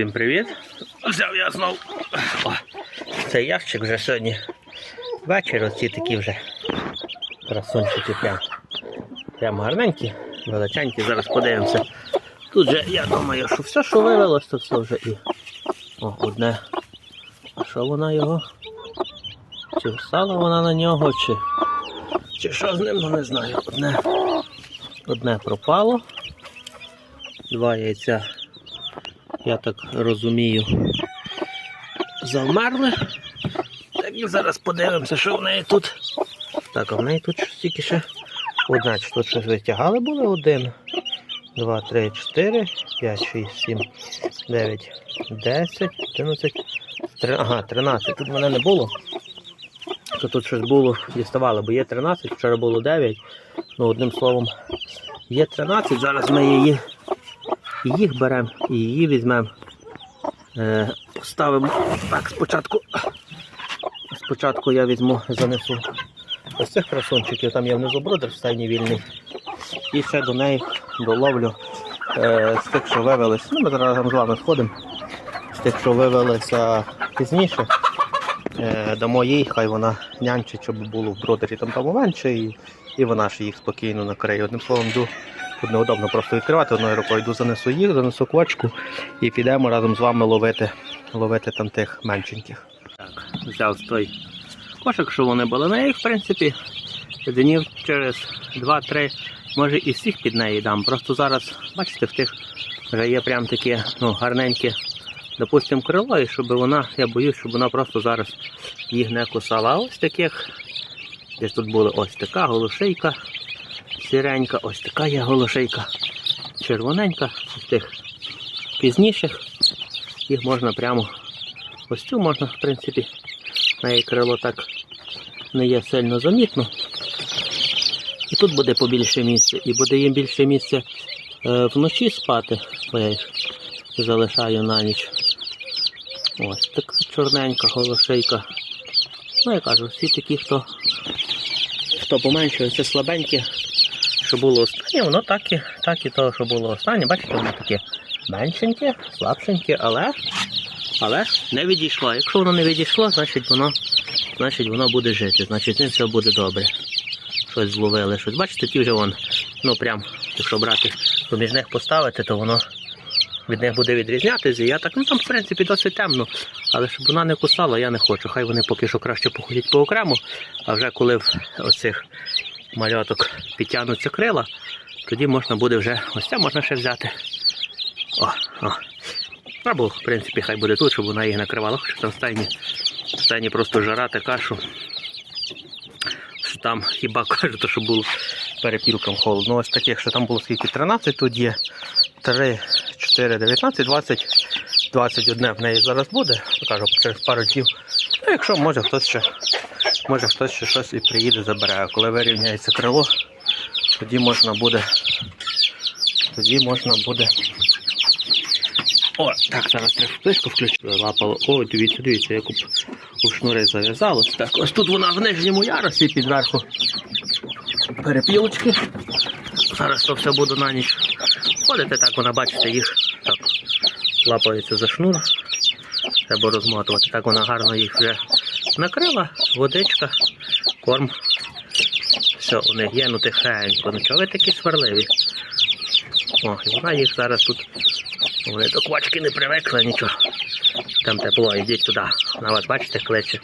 Всім привіт! Взяв я знов О, цей ящик вже сьогодні вечір, оці такі вже красунчики прям, прям гарненькі, величенькі. Зараз подивимося. Тут же я думаю, що все, що вивелось, то все вже і О, одне. А що вона його? Чи встала вона на нього, чи, чи що з ним, ну не знаю. Одне, одне пропало. Два яйця я так розумію, завмерли. Так і зараз подивимося, що в неї тут. Так, а в неї тут щось тільки ще. Одна, чи тут щось витягали були? Один, два, три, чотири, п'ять, шість, сім, дев'ять, десять, одинадцять, три. Ага, тринадцять. Тут мене не було. То тут щось було, діставали, бо є 13, вчора було 9. Ну, одним словом, є 13, зараз ми її їх беремо, її візьмемо. Е, поставимо. Так, спочатку. Спочатку я візьму, занесу ось цих красунчиків, там є внизу бродер в стайні вільний. І ще до неї доловлю е, з тих, що вивелись. Ну, ми зараз з вами сходимо. З тих, що вивелися пізніше. Е, дамо їй, хай вона нянчить, щоб було в бродері там там і, вона ж їх спокійно накриє. Одним словом, йду. Тут неудобно просто відкривати одною рукою. Йду занесу їх, занесу квочку і підемо разом з вами ловити, ловити там тих меншеньких. Так, взяв той кошик, що вони були. Ну, їх, в принципі, днів через 2-3, може і всіх під неї дам. Просто зараз, бачите, в тих вже є прям таке ну, гарненьке, допустимо, крило, і щоб вона, я боюсь, щоб вона просто зараз їх не кусала. А ось таких, десь тут була ось така голошейка сіренька, ось така є голошейка, червоненька, з тих пізніших. Їх можна прямо ось цю можна, в принципі, на її крило так не є сильно замітно. І тут буде побільше місця, і буде їм більше місця е, вночі спати, бо я їх залишаю на ніч. Ось така чорненька голошейка. Ну, я кажу, всі такі, хто, хто поменшує, це слабенькі, що було останнє, воно так і, так і того, що було останнє. Бачите, воно таке меншеньке, слабшеньке, але, але не відійшло. Якщо воно не відійшло, значить воно, значить воно буде жити, значить все буде добре. Щось зловили, щось. Бачите, ті вже вон, ну прям, якщо брати, поміж них поставити, то воно від них буде відрізнятися. Я так, ну там в принципі досить темно, але щоб вона не кусала, я не хочу. Хай вони поки що краще походять по окремо, а вже коли в оцих мальоток підтягнуться крила, тоді можна буде вже ось це можна ще взяти. О, о. Або, в принципі, хай буде тут, щоб вона їх накривала. Хоча там в стайні, стайні просто жара така, що, там хіба кажуть, що було перепілкам холодно. Ось таких, що там було скільки 13, тут є 3, 4, 19, 20, 21 в неї зараз буде. Кажу, через пару днів. Ну, якщо може хтось ще може хтось ще щось і приїде, забере. А коли вирівняється крило, тоді можна буде. Тоді можна буде. О, так, зараз треба вписку включити. Лапало. О, дивіться, дивіться, як у, шнури зав'язалось. Так, ось тут вона в нижньому ярусі підверху. Перепілочки. Зараз то все буду на ніч. Ходите так, вона бачите, їх так лапається за шнур. Треба розмотувати. Так вона гарно їх вже накрила, водичка, корм. Все, у них є, ну тихенько. Ну чого ви такі сварливі? О, і вона їх зараз тут. Вони до квачки не привикли, нічого. Там тепло, йдіть туди. Вона вас, бачите, кличе.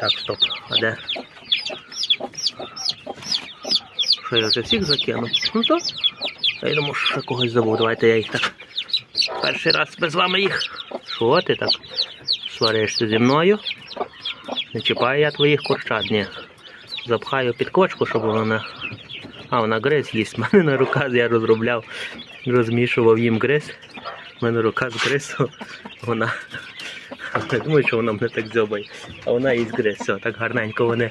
Так, стоп. А де? Що я вже всіх закинув? Ну то. Я думаю, що когось забув. Давайте я їх так. Перший раз без вами їх. Що ти так? Сваришся зі мною? Не чіпаю я твоїх курчат, ні. Запхаю під кочку, щоб вона. А, вона гриз їсть. У мене на руках я розробляв, розмішував їм гриз. У мене рука з гризу. Вона. Я думаю, що вона мене так дзьобає. А вона їсть гриз. Все, так гарненько вони.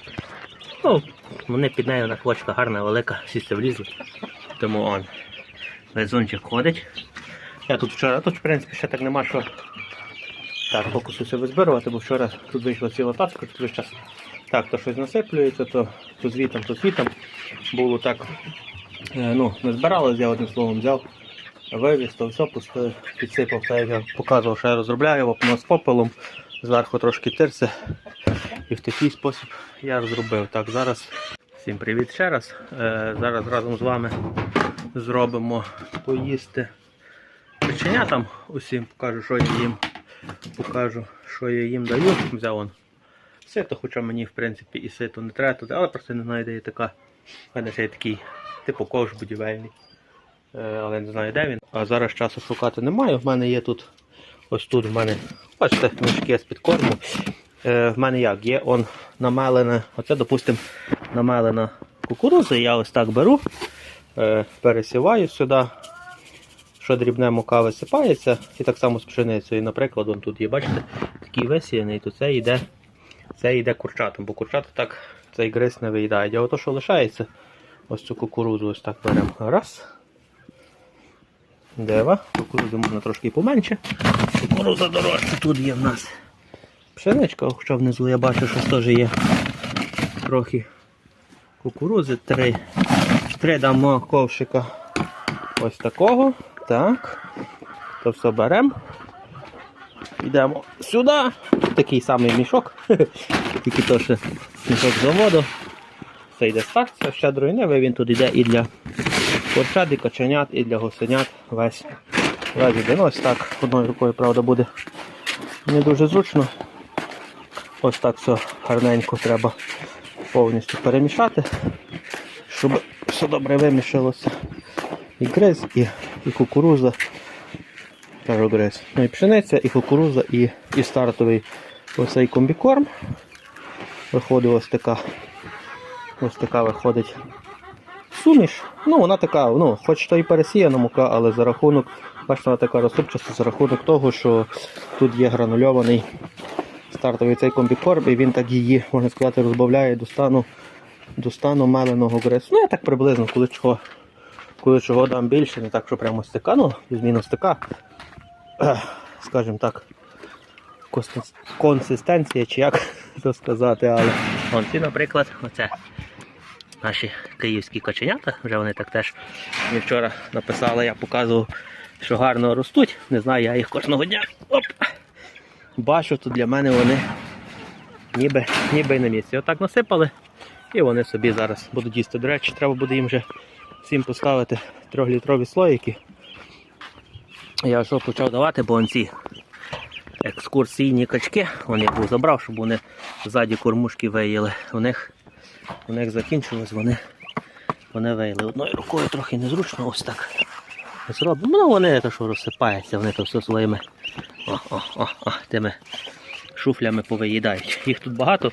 Ну, вони під нею на квочка гарна, велика, всі влізли. Тому он. Лизунчик ходить. Я тут вчора, тут в принципі ще так нема що. Так, фокусуся визбирувати, бо вчора тут вийшла ціла тачка, тут весь час так, то щось насиплюється, то, то звітом, то звітом. Було так, е, ну, не збиралось, я одним словом взяв, вивіз, то все пустив, підсипав, так як я показував, що я розробляю, вапно з попелом, зверху трошки тирси. І в такий спосіб я розробив. Так, зараз всім привіт ще раз. Е, зараз разом з вами зробимо поїсти печенятам усім, покажу, що я їм покажу, що я їм даю. Взяв он сито, хоча мені в принципі і сито не треба туди, але просто не знаю, де є така. У мене ще є такий типу ковш будівельний. Е, але не знаю де він. А зараз часу шукати немає. В мене є тут, ось тут в мене, бачите, мішки з-під корму. Е, в мене як? Є он намелене, оце, допустимо, намелена кукурудза. Я ось так беру, е, пересіваю сюди. Що дрібне мука висипається, і так само з пшеницею. Наприклад, он тут є, бачите, такий висіяний, то це йде, це йде курчатом, бо курчата так цей гриз не виїдають. А ото, що лишається, ось цю кукурудзу ось так беремо. Раз. Дева. Кукурудзи можна трошки поменше. Кукурудза дорожча. Тут є в нас пшеничка, хоча внизу я бачу, що теж є трохи кукурудзи. Три. Три дамо ковшика ось такого. Так. То все беремо. Йдемо сюди. Такий самий мішок. Тільки то, що мішок заводу. Це йде старця, щедрої неви, він тут йде і для курчат, і каченят, і для гусенят. Весь весь один. Ось так. Одною рукою, правда, буде не дуже зручно. Ось так все гарненько треба повністю перемішати, щоб все добре вимішалося. І гриз, і, і кукуруза. Кажу гриз. Ну і пшениця, і кукуруза, і, і стартовий оцей комбікорм. Виходить ось така. Ось така виходить суміш. Ну, вона така, ну, хоч то і пересіяна мука, але за рахунок, бачите, вона така розсипчаста за рахунок того, що тут є гранульований стартовий цей комбікорм, і він так її, можна сказати, розбавляє до стану, до стану меленого гризу. Ну, я так приблизно, коли чого, коли чого дам більше, не так, що прямо стика, ну, плюс-мінус така, скажімо так, консистенція, чи як це сказати, але вон ці, наприклад, оце наші київські каченята, вже вони так теж мені вчора написали, я показував, що гарно ростуть. Не знаю, я їх кожного дня. Оп! Бачу, то для мене вони ніби, ніби на місці. Отак насипали, і вони собі зараз будуть їсти. До речі, треба буде їм вже всім поставити трьохлітрові слоїки. Я що почав давати, бо ці екскурсійні качки, вон я був забрав, щоб вони ззаді кормушки виїли. У них, у них закінчилось, вони, вони виїли. Одною рукою трохи незручно, ось так. Зробимо. Ну вони то, що розсипаються, вони то все своїми о, о, о, о, тими шуфлями повиїдають. Їх тут багато,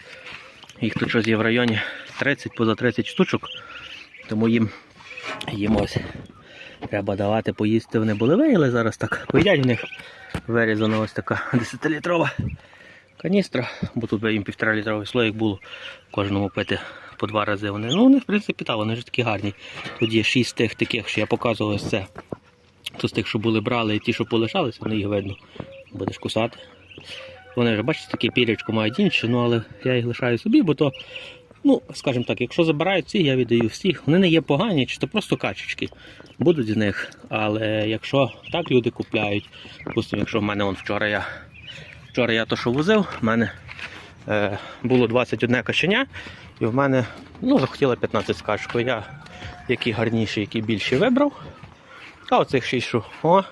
їх тут щось є в районі 30 поза 30 штучок, тому їм, їм ось треба давати поїсти. Вони були виїли, зараз так поїдять в них. Вирізана ось така 10-літрова каністра, бо тут їм півтора літровий слоїк було кожному пити по два рази. Вони, ну, вони, в принципі, так, вони ж такі гарні. Тут є шість тих таких, що я показував ось це. То з тих, що були брали, і ті, що полишалися, вони їх видно. Будеш кусати. Вони вже, бачите, таке пірячко мають інші, ну але я їх лишаю собі, бо то, ну, скажімо так, якщо забирають ці, я віддаю всіх. Вони не є погані, чи то просто качечки. Будуть з них. Але якщо так люди купляють, допустимо, якщо в мене он вчора я вчора я то, що возив, в мене е, було 21 каченя, і в мене ну, захотіло 15 з качкою. Я які гарніші, які більші вибрав. А оцих шість що, о,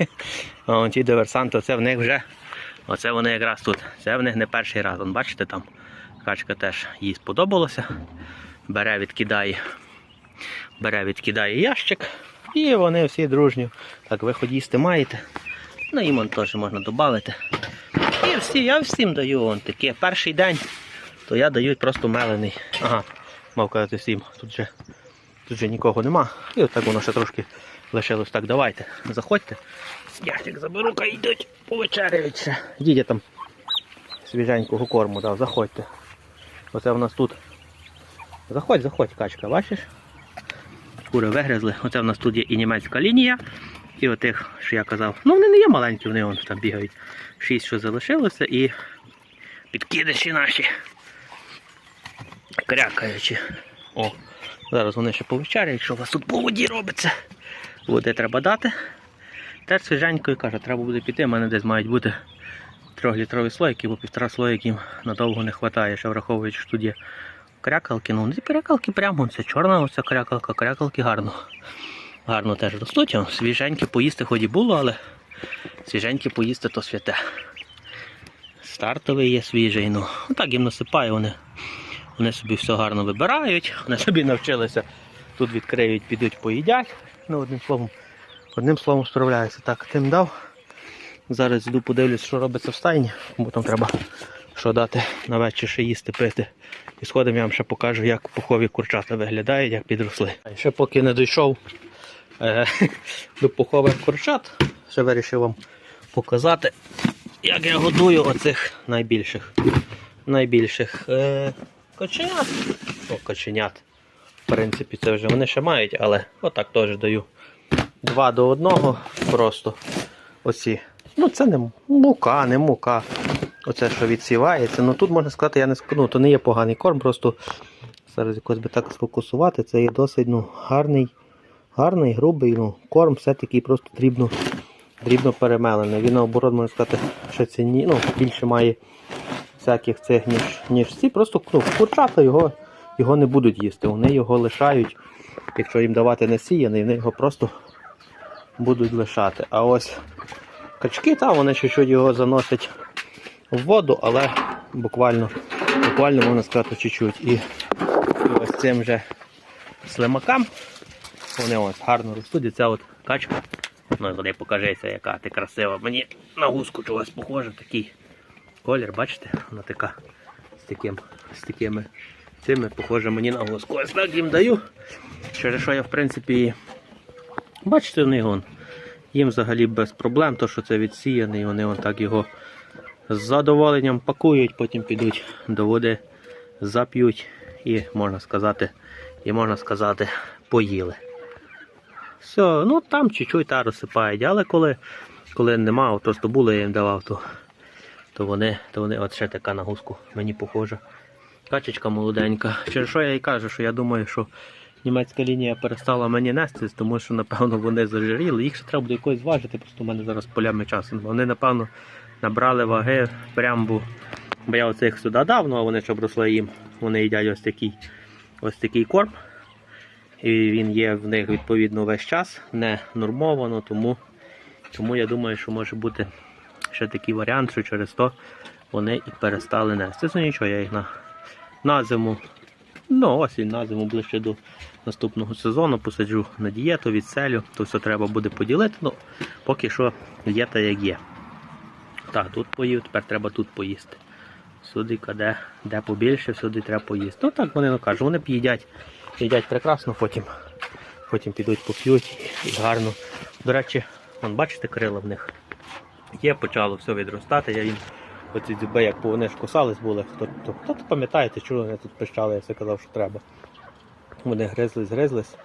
а ті диверсанти, це в них вже, оце вони якраз тут. Це в них не перший раз. Вон, бачите, там качка теж їй сподобалося. Бере, відкидає, бере, відкидає ящик. І вони всі дружні. Так, ви хоч їсти маєте. Ну їм теж можна додати. І всі, я всім даю он таке. Перший день, то я даю просто мелений. Ага, мав казати всім. Тут же, тут же нікого нема. І отак воно ще трошки лишилось. Так, давайте, заходьте. Ящик заберу, ка йдуть повечеряють ще. Йдіть там свіженького корму дав, заходьте. Оце в нас тут. Заходь, заходь, качка, бачиш? Кури вигризли. Оце в нас тут є і німецька лінія. І отих, що я казав, ну вони не є маленькі, вони вон там бігають. Шість, що залишилося, і підкидиші наші. Крякаючи. О, зараз вони ще повечеряють, що у вас тут по воді робиться. Води треба дати. Теж свіженько каже, треба буде піти, в мене десь мають бути трьохлітрові слойки, бо півтора слоїк їм надовго не вистачає, ще враховуючи, що тут є крякалки. Ну, ці крякалки прямо, це чорна оця крякалка, крякалки гарно. Гарно теж ростуть. Свіженькі поїсти хоч і було, але свіженькі поїсти то святе. Стартовий є свіжий. Ну, так їм насипаю, вони, вони собі все гарно вибирають, вони собі навчилися. Тут відкриють, підуть, поїдять. Ну, одним словом, одним словом справляються. Так, тим дав. Зараз йду подивлюсь, що робиться в стайні, бо там треба що дати на вечір ще їсти, пити. І сходимо я вам ще покажу, як пухові курчата виглядають, як підросли. А ще поки не дійшов е, до пухових курчат, ще вирішив вам показати, як я годую оцих найбільших. Найбільших е, коченят. О, коченят. В принципі, це вже вони ще мають, але отак теж даю. Два до одного просто оці. Ну, це не мука, не мука. Оце, що відсівається. Ну тут можна сказати, я не ну, то не є поганий корм, просто зараз якось би так сфокусувати. Це є досить ну, гарний, гарний, грубий ну, корм, все-таки просто дрібно, дрібно перемелений. Він наоборот, можна сказати, що ціні, ну, більше має всяких цих, ніж, ніж ці. Просто ну, курчата його, його не будуть їсти. Вони його лишають, якщо їм давати насіяний, вони його просто будуть лишати. А ось качки там, вони чуть-чуть його заносять в воду, але буквально, буквально можна сказати, чуть-чуть. І, ось цим же слимакам вони ось гарно ростуть. І ця от качка. Ну, туди покажися, яка ти красива. Мені на гуску чогось похоже, такий колір, бачите? Вона така з, таким, з такими цими похоже мені на гуску. Ось так їм даю. Через що я в принципі. Бачите, вони вон. Їм взагалі без проблем, то що це відсіяний, вони вон так його з задоволенням пакують, потім підуть до води, зап'ють і можна сказати, і можна сказати, поїли. Все, ну там чуть-чуть та розсипають, але коли, коли нема, от просто було, я їм давав, то, то вони, то вони от ще така на гуску мені похожа. Качечка молоденька. Через що я і кажу, що я думаю, що німецька лінія перестала мені нестись, тому що, напевно, вони зажиріли. Їх ще треба буде якось зважити, просто в мене зараз полями часу. Вони, напевно, набрали ваги прям, бо, я оцих сюди дав, ну а вони щоб росли їм. Вони їдять ось такий, ось такий корм. І він є в них відповідно весь час, не нормовано, тому, тому я думаю, що може бути ще такий варіант, що через то вони і перестали нести. Це нічого, я їх на, на зиму, ну осінь на зиму ближче до наступного сезону посаджу на дієту, відселю, то все треба буде поділити. Ну, поки що є та як є. Так, тут поїв, тепер треба тут поїсти. Сюди, де, де побільше, сюди треба поїсти. Ну так вони ну, кажуть, вони б їдять, їдять прекрасно, потім, потім підуть поп'ють і гарно. До речі, вон, бачите, крила в них є, почало все відростати. Я їм оці дзюби, як вони ж кусались були, хто, хто, хто то пам'ятаєте, чого вони тут пищали, я все казав, що треба. Вони гризлись, гризлись.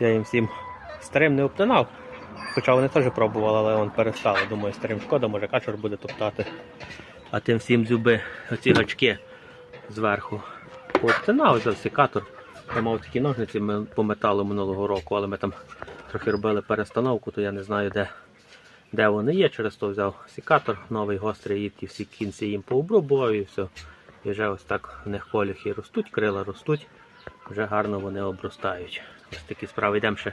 Я їм всім старим не обтинав. Хоча вони теж пробували, але он перестали. Думаю, старим шкода, може качур буде топтати. А тим всім зуби, оці гачки зверху. Пообтинав за секатор. Я мав такі ножниці по металу минулого року, але ми там трохи робили перестановку, то я не знаю, де, де вони є. Через то взяв секатор, новий гострий, і ті всі кінці їм пообрубував і все. І вже ось так в них полюхи ростуть, крила ростуть, вже гарно вони обростають. Ось такі справи. Йдемо ще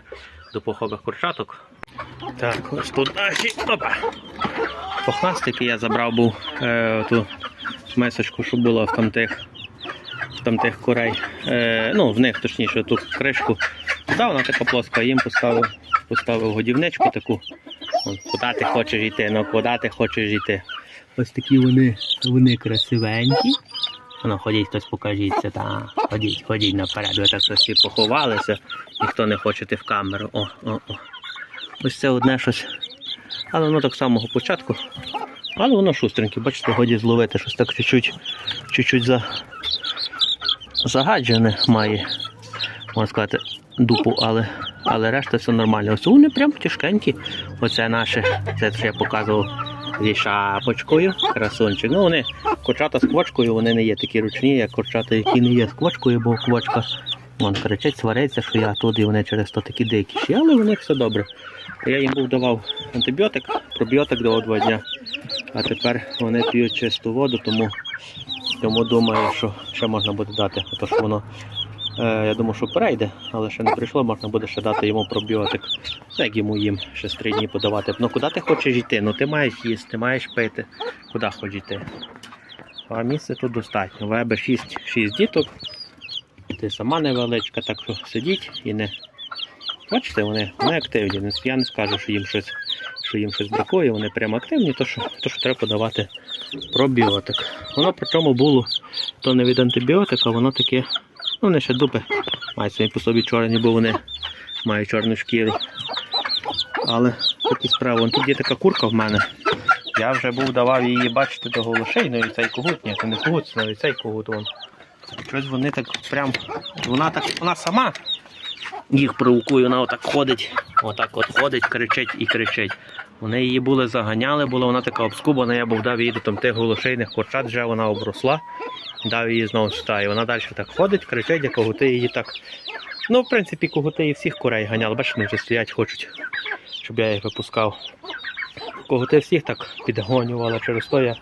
до похових курчаток. Так, ось тут наші. Опа. Похнастики я забрав був е, ту месочку, що було в тамтих, в тамтих курей. Е, ну, в них точніше ту кришку. Да, вона така плоска, їм поставив, поставив годівничку таку. Куди ти хочеш йти, ну куди ти хочеш йти. Ось такі вони, вони красивенькі. Ну, ходіть, хтось покажіться, та ходіть, ходіть наперед, ви так всі поховалися, ніхто не хоче йти в камеру. О, о, о. Ось це одне щось. Але воно так з самого початку. Але воно шустреньке, бачите, годі зловити щось так чуть-чуть, чуть-чуть за... загаджене має, можна сказати, дупу, але, але решта все нормально. Ось вони прям тяжкенькі. Оце наше, це що я показував зі шапочкою, красунчик. Ну вони курчата з квочкою, вони не є такі ручні, як курчата, які не є з квочкою, бо квочка Вон кричать, свариться, що я тут і вони через то такі дикіші, але у них все добре. Я їм був давав антибіотик, пробіотик давав два дня. А тепер вони п'ють чисту воду, тому, тому думаю, що ще можна буде дати. То що воно, я думаю, що перейде, але ще не прийшло, можна буде ще дати йому пробіотик. Ну, Як йому їм ще з три дні подавати. Ну куди ти хочеш йти? Ну ти маєш їсти, ти маєш пити. Куди хочеш йти? А місця тут достатньо. В тебе 6, 6 діток. Ти сама невеличка, так що сидіть і не. Бачите, вони, вони активні. Я не скажу, що їм щось, що їм щось бракує, вони прямо активні, то що, то, що треба подавати пробіотик. Воно при чому було, то не від антибіотика, воно таке, ну вони ще дупи мають самі по собі чорні, бо вони мають чорну шкіру. Але такі справи. Тут є така курка в мене. Я вже був давав її бачити до голошейної, цей когут, ні, це не когут, це навіть цей когут. Щось вони так прям. Вона так, вона сама їх провокує, вона отак ходить, отак от ходить, кричить і кричить. Вони її були заганяли, була вона така обскубана, я був дав її до тих голошейних курчат, вже вона обросла, дав її знову стаю. Вона далі так ходить, кричить, а когути її так. Ну, в принципі, когути і всіх курей ганяли, бачиш, вони вже стоять, хочуть, щоб я їх випускав. Когути всіх так підгонювали, через то я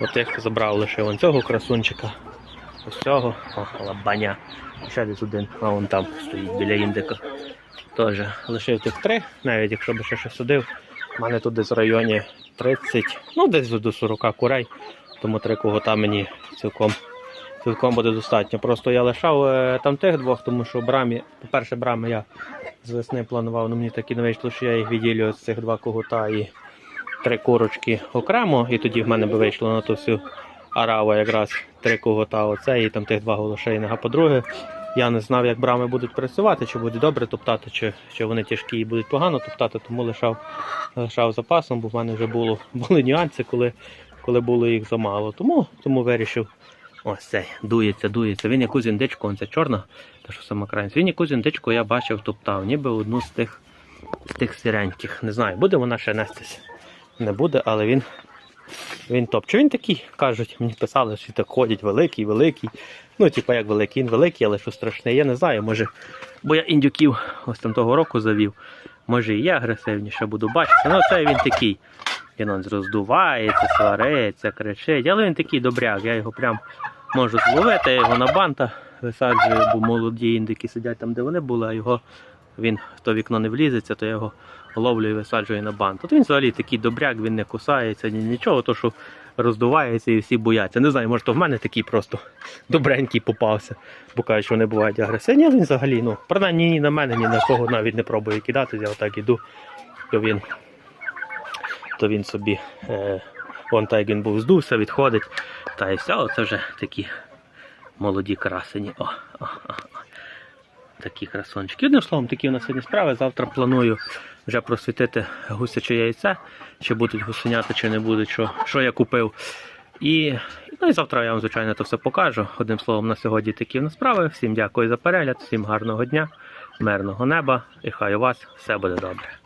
отих забрав лише вон цього красунчика. Ось цього, о, лабаня. Ще десь один, а вон там стоїть біля індика. Теж лишив тих три, навіть якщо б ще щось садив. У мене тут десь в районі 30, ну десь до 40 курей, тому три когота мені цілком, цілком буде достатньо. Просто я лишав е, там тих двох, тому що брамі, по-перше, брами я з весни планував, але мені так і не вийшло, що я їх відділю з цих два когота і три курочки окремо, і тоді в мене би вийшло на ту всю араву якраз три когота оце і там тих два голошейних. А по-друге, я не знав, як брами будуть працювати, чи буде добре топтати, чи, чи вони тяжкі і будуть погано топтати, тому лишав, лишав запасом, бо в мене вже було, були нюанси, коли, коли було їх замало. Тому, тому вирішив. Ось цей, дується, дується. Він якусь індичку, ця чорна, та що сама. Він якусь індичку я бачив, топтав, ніби одну з тих, з тих сіреньких. Не знаю, буде вона ще нестись. Не буде, але він він топче. Він такий, кажуть, мені писали, що так ходять великий, великий. Ну, типа як великий, він великий, але що страшне, я не знаю. Може, бо я індюків ось там того року завів. Може і я агресивніше буду бачити. Ну, це він такий. Він он роздувається, свариться, кричить. Але він такий добряк. Я його прям можу зловити, я його на банта висаджую, бо молоді індики сидять там, де вони були, а його він в то вікно не влізеться, то я його ловлю і висаджую на бант. От він взагалі такий добряк, він не кусається, ні нічого, то що роздувається і всі бояться. Не знаю, може то в мене такий просто добренький попався, бо кажуть, що вони бувають агресивні, він взагалі, ну, принаймні ні на мене, ні на кого навіть не пробує кидати, я отак іду, то він, то він собі, е, вон так він був здувся, відходить, та і все, це вже такі молоді красені. О, о, о. Такі красончики. Одним словом, такі у нас сьогодні справи. Завтра планую вже просвітити гусяче яйце, чи будуть гусенята, чи не будуть, що, що я купив. І, ну, і завтра я вам, звичайно, це все покажу. Одним словом, на сьогодні такі в нас справи. Всім дякую за перегляд, всім гарного дня, мирного неба і хай у вас все буде добре.